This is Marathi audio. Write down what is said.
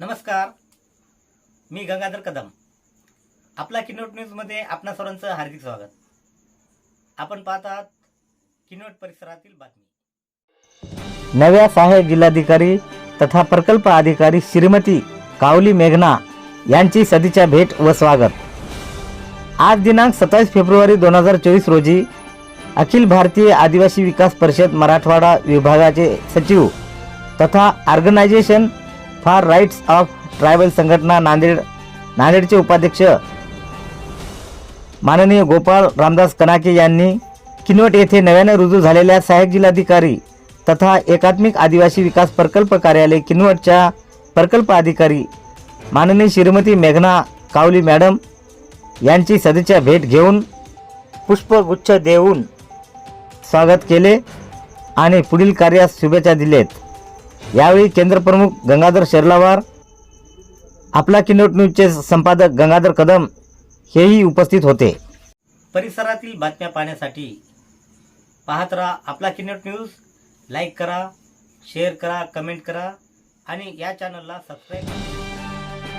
नमस्कार. मी गंगाधर कदम. आपला किनोट न्यूजमध्ये आपणा सर्वांचं हार्दिक स्वागत. आपण पाहत आहात किनोट परिसरातील बातमी. नव्या सहाय्यक जिल्हाधिकारी तथा प्रकल्प अधिकारी श्रीमती कावली मेघना यांची सदीच्या भेट व स्वागत. आज दिनांक सत्तावीस फेब्रुवारी दोन हजार चोवीस रोजी अखिल भारतीय आदिवासी विकास परिषद मराठवाडा विभागाचे सचिव तथा organization for rights of tribal संघटना नांदेड नांदेडचे उपाध्यक्ष माननीय गोपाळ रामदास कनाके यांनी किनवट येथे नव्याने रुजू झालेल्या सहाय्यक जिल्हाधिकारी तथा एकात्मिक आदिवासी विकास प्रकल्प कार्यालय किनवटच्या प्रकल्प अधिकारी माननीय श्रीमती मेघना कावली मॅडम यांची सदिच्छा भेट घेऊन पुष्पगुच्छ देऊन स्वागत केले आणि पुढील कार्यास शुभेच्छा दिलेत. यावेळी केंद्रप्रमुख गंगाधर शेर्लावार आपला किनोट न्यूजचे संपादक गंगाधर कदम हेही उपस्थित होते. परिसरातील बातम्या पाहण्यासाठी पाहत राहा आपला किनोट न्यूज लाईक करा शेअर करा कमेंट करा आणि या चॅनलला सबस्क्राईब करा.